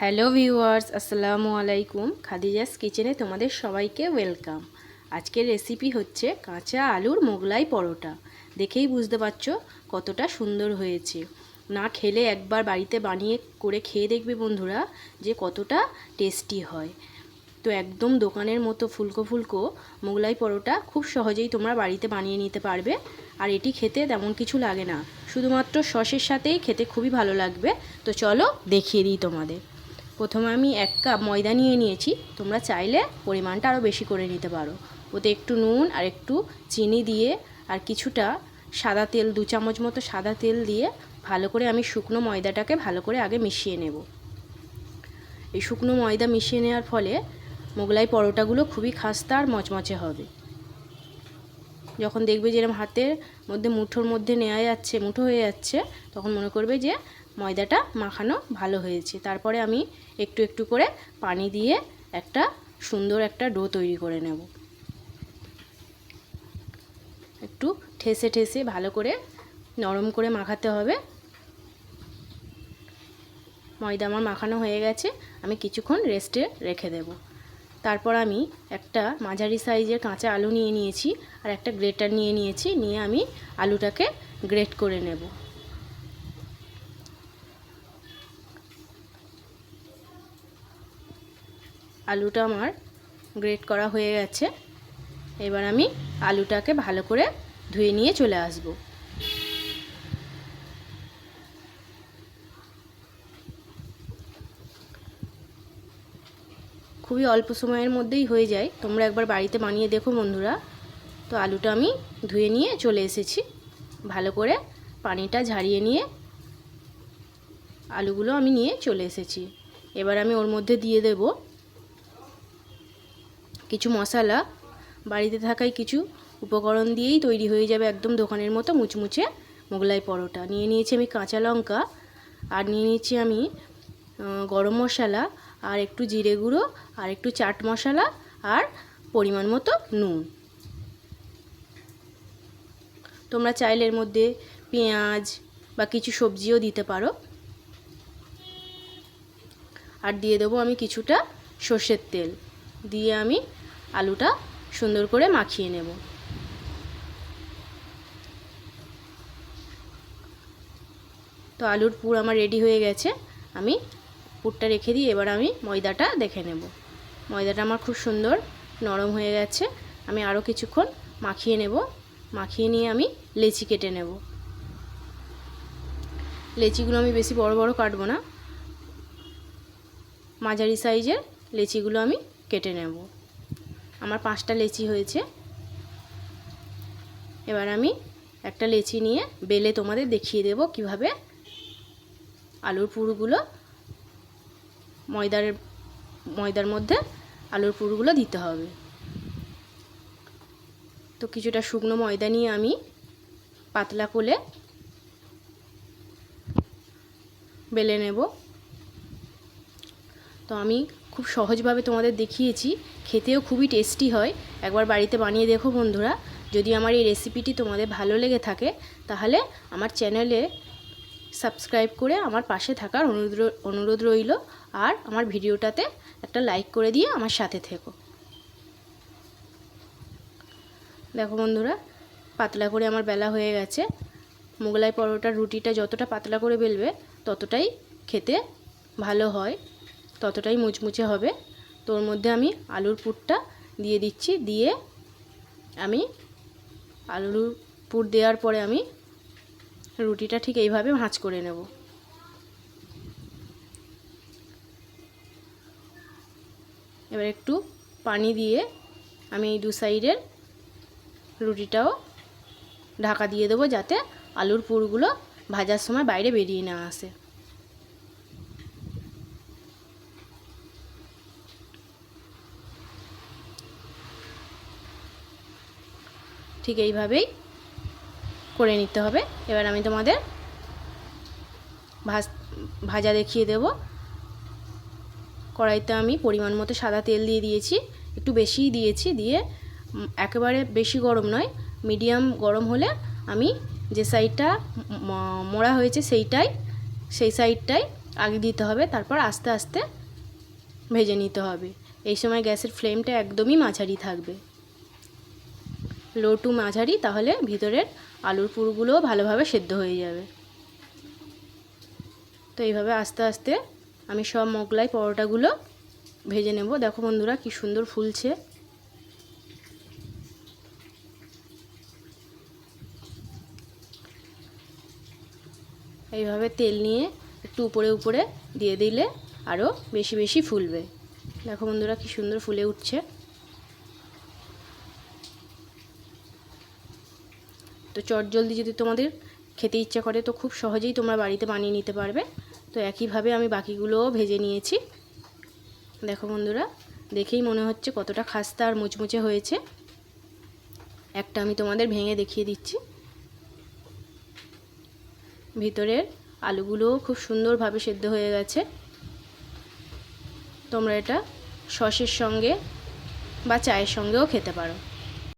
Hello viewers, আসসালামু আলাইকুম। খাদিজাস কিচেনে তোমাদের সবাইকে ওয়েলকাম। আজকের রেসিপি হচ্ছে কাঁচা আলুর মোগলাই পরোটা। দেখেই বুঝতে পারছ কতটা সুন্দর হয়েছে। না খেলে একবার বাড়িতে বানিয়ে করে খেয়ে দেখবে বন্ধুরা যে কতটা টেস্টি হয়। তো একদম দোকানের মতো ফুলকো ফুলকো মোগলাই পরোটা খুব সহজেই তোমরা বাড়িতে বানিয়ে নিতে পারবে। আর এটি খেতে তেমন কিছু লাগে না। শুধুমাত্র সসের সাথেই খেতে খুবই ভালো লাগবে। তো চলো দেখিয়ে দিই তোমাদের। প্রথমে আমি এক কাপ ময়দা নিয়ে নিয়েছি। তোমরা চাইলে পরিমাণটা আরও বেশি করে নিতে পারো। ওতে একটু নুন আর একটু চিনি দিয়ে আর কিছুটা সাদা তেল, দু চামচ মতো সাদা তেল দিয়ে ভালো করে আমি শুকনো ময়দাটাকে ভালো করে আগে মিশিয়ে নেব। এই শুকনো ময়দা মিশিয়ে নেওয়ার ফলে মোগলাই পরোটাগুলো খুবই খাস্তা আর মচমচে হবে। যখন দেখবে যেরকম হাতের মধ্যে মুঠোর মধ্যে নেওয়া যাচ্ছে, মুঠো হয়ে যাচ্ছে, তখন মনে করবে যে ময়দাটা মাখানো ভালো হয়েছে। তারপরে আমি একটু একটু করে পানি দিয়ে একটা সুন্দর একটা ডো তৈরি করে নেব। একটু ঠেসে ঠেসে ভালো করে নরম করে মাখাতে হবে। ময়দা আমার মাখানো হয়ে গেছে, আমি কিছুক্ষণ রেস্টে রেখে দেব। তারপর আমি একটা মাঝারি সাইজের কাঁচা আলু নিয়ে নিয়েছি আর একটা গ্রেটার নিয়ে নিয়েছি, নিয়ে আমি আলুটাকে গ্রেট করে নেব। আলুটা আমার গ্রেট করা হয়ে গেছে। এবার আমি আলুটাকে ভালো করে ধুয়ে নিয়ে চলে আসব। খুবই অল্প সময়ের মধ্যেই হয়ে যায়। তোমরা একবার বাড়িতে বানিয়ে দেখো বন্ধুরা। তো আলুটা আমি ধুয়ে নিয়ে চলে এসেছি। ভালো করে পানিটা ঝারিয়ে নিয়ে আলুগুলো আমি নিয়ে চলে এসেছি। এবার আমি ওর মধ্যে দিয়ে দেব কিছু মশলা। বাড়িতে থাকাই কিছু উপকরণ দিয়েই তৈরি হয়ে যাবে একদম দোকানের মতো মুচমুচে মোগলাই পরোটা। নিয়ে নিয়েছি আমি কাঁচা লঙ্কা। আর নিয়ে নিয়েছি আমি গরম মশলা আর একটু জিরে গুঁড়ো, আর একটু চাট মশলা, আর পরিমাণ মতো নুন। তোমরা চাইলে এর মধ্যে পেঁয়াজ বা কিছু সবজিও দিতে পারো। আর দিয়ে দেবো আমি কিছুটা সর্ষের তেল। দিয়ে আমি আলুটা সুন্দর করে মাখিয়ে নেব। তো আলুর পুর আমার রেডি হয়ে গেছে। আমি পুরটা রেখে দিই এবার আমি ময়দাটা দেখে নেব। ময়দাটা আমার খুব সুন্দর, নরম হয়ে গেছে। আমি আরও কিছুক্ষণ মাখিয়ে নেব। মাখিয়ে নিয়ে আমি লেচি কেটে নেব। লেচিগুলো আমি বেশি বড় বড় কাটবো না। মাঝারি সাইজের লেচিগুলো আমি কেটে নেব। আমার পাঁচটা লেচি হয়েছে। এবার আমি একটা লেচি নিয়ে বেলে তোমাদের দেখিয়ে দেব কীভাবে আলুর পুরগুলো ময়দার ময়দার মধ্যে আলুর পুরগুলো দিতে হবে। তো কিছুটা শুকনো ময়দা নিয়ে আমি পাতলা কোলে বেলে নেব। তো আমি খুব সহজভাবে তোমাদের দেখিয়েছি, খেতেও খুবই টেস্টি হয়। একবার বাড়িতে বানিয়ে দেখো বন্ধুরা। যদি আমার এই রেসিপিটি তোমাদের ভালো লেগে থাকে, তাহলে আমার চ্যানেলে সাবস্ক্রাইব করে আমার পাশে থাকার অনুরোধ অনুরোধ রইল। আর আমার ভিডিওটাতে একটা লাইক করে দিয়ে আমার সাথে থেকো। দেখো বন্ধুরা, পাতলা করে আমার বেলা হয়ে গেছে। মোগলাই পরোটার রুটিটা যতটা পাতলা করে বেলবে, ততটাই খেতে ভালো হয়, ততটাই মুচমুচে হবে। তো ওর মধ্যে আমি আলুর পুরটা দিয়ে দিচ্ছি। দিয়ে আমি আলুর পুর দেওয়ার পরে আমি রুটিটা ঠিক এইভাবে ভাঁজ করে নেব। এবার একটু পানি দিয়ে আমি এই দু সাইডের রুটিটাও ঢাকা দিয়ে দেবো যাতে আলুর পুরগুলো ভাজার সময় বাইরে বেরিয়ে না আসে। ঠিক এইভাবেই করে নিতে হবে। এবার আমি তোমাদের ভাজ ভাজা দেখিয়ে দেব। কড়াইতে আমি পরিমাণ মতো সাদা তেল দিয়ে দিয়েছি। একটু বেশিই দিয়েছি, দিয়ে একেবারে বেশি গরম নয়, মিডিয়াম গরম হলে আমি যে সাইডটা মোড়া হয়েছে সেইটাই, সেই সাইডটাই আগে দিতে হবে, তারপর আস্তে আস্তে ভেজে নিতে হবে। এই সময় গ্যাসের ফ্লেমটা একদমই মাঝারি থাকবে। লো টু মাঝারি, তাহলে ভিতরের আলুর পুরগুলোও ভালোভাবে সেদ্ধ হয়ে যাবে। তো এইভাবে আস্তে আস্তে আমি সব মোগলাই পরোটাগুলো ভেজে নেব। দেখো বন্ধুরা কি সুন্দর ফুলছে। এইভাবে তেল নিয়ে একটু উপরে উপরে দিয়ে দিলে আরও বেশি বেশি ফুলবে। দেখো বন্ধুরা কি সুন্দর ফুলে উঠছে। তো চট জলদি যদি তোমাদের খেতে ইচ্ছা করে, তো খুব সহজেই তোমরা বাড়িতে বানিয়ে নিতে পারবে। তো একইভাবে আমি বাকিগুলোও ভেজে নিয়েছি। দেখো বন্ধুরা, দেখেই মনে হচ্ছে কতটা খাস্তা আর মুচমুচে হয়েছে। একটা আমি তোমাদের ভেঙে দেখিয়ে দিচ্ছি। ভিতরের আলুগুলোও খুব সুন্দরভাবে সেদ্ধ হয়ে গেছে। তোমরা এটা সসের সঙ্গে বা চায়ের সঙ্গেও খেতে পারো।